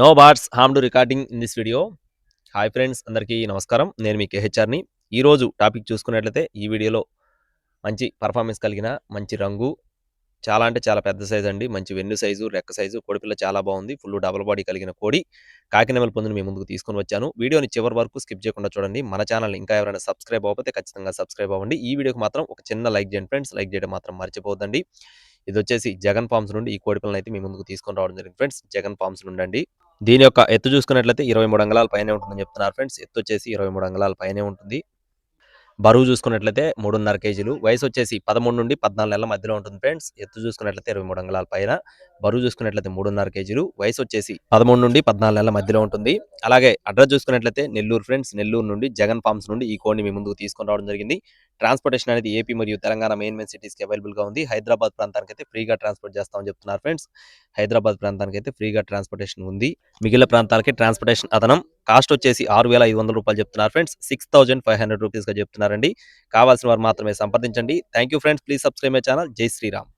No bots harm to recording in this video hi friends అందరికీ నమస్కారం. నేను మీ కేహెచ్ఆర్ని. ఈరోజు టాపిక్ చూసుకున్నట్లయితే ఈ వీడియోలో మంచి పర్ఫార్మెన్స్ కలిగిన మంచి రంగు చాలా అంటే చాలా పెద్ద సైజ్ అండి. మంచి వెన్ను సైజు రెక్క సైజు కోడిపిల్ల చాలా బాగుంది. ఫుల్ డబల్ బాడీ కలిగిన కోడి కాకినెమల పొందుని మీ ముందుకు తీసుకొని వచ్చాను. వీడియోని చివరి వరకు స్కిప్ చేయకుండా చూడండి. మన ఛానల్ ఇంకా ఎవరైనా సబ్స్క్రైబ్ అవ్వకపోతే ఖచ్చితంగా సబ్స్క్రైబ్ అవ్వండి. ఈ వీడియోకి మాత్రం ఒక చిన్న లైక్ చేయండి ఫ్రెండ్స్ లైక్ చేయడం మాత్రం మర్చిపోవద్దండి. ఇది వచ్చేసి జగన్ ఫార్మ్స్ నుండి ఈ కోడిపిల్లని అయితే మీ ముందుకు తీసుకొని రావడం జరిగింది ఫ్రెండ్స్ జగన్ ఫార్మ్స్ నుండి అండి దీని యొక్క ఎత్తు చూసుకున్నట్లయితే ఇరవై మూడు అంగళాల పైనే ఉంటుందని చెప్తున్నారు ఫ్రెండ్స్. ఎత్తు వచ్చేసి ఇరవై మూడు అంగళాల పైనే ఉంటుంది. బరువు చూసుకున్నట్లయితే మూడున్నర కేజీలు. వయసు వచ్చేసి పదమూడు నుండి పద్నాలుగు నెలల మధ్యలో ఉంటుంది ఫ్రెండ్స్. ఎత్తు చూసుకున్నట్లయితే ఇరవై మూడు అంగళాల పైన. బరువు చూసుకున్నట్లయితే మూడున్నర కేజీలు. వయసు వచ్చేసి పదమూడు నుండి పద్నాలుగు నెలల మధ్యలో ఉంటుంది. అలాగే అడ్రస్ చూసుకున్నట్లయితే నెల్లూరు ఫ్రెండ్స్. నెల్లూరు నుండి జగన్ ఫార్మ్స్ నుండి ఈ కోడ్ని మీ ముందుకు తీసుకొని రావడం జరిగింది. ట్రాన్స్పోర్టేషన్ అనేది ఏపీ మరియు తెలంగాణ మెయిన్ మెయిన్ సిటీస్కి అవైలబుల్గా ఉంది. హైదరాబాద్ ప్రాంతానికి అయితే ఫ్రీగా ట్రాన్స్పోర్ట్ చేస్తామని చెప్తున్నారు ఫ్రెండ్స్. హైదరాబాద్ ప్రాంతానికి అయితే ఫ్రీగా ట్రాన్స్పోర్టేషన్ ఉంది. మిగిలిన ప్రాంతాలకి ట్రాన్స్పోర్టేషన్ అదనం. కాస్ట్ వచ్చేసి ఆరు వేల ఐదు వందల రూపాయలు చెప్తున్నారు friends. Six thousand five hundred రూపీస్గా చెప్తున్నారండి. కావాల్సిన వారు మాత్రమే సంప్రదించండి. Thank you friends. Please subscribe my channel. జై శ్రీరామ్.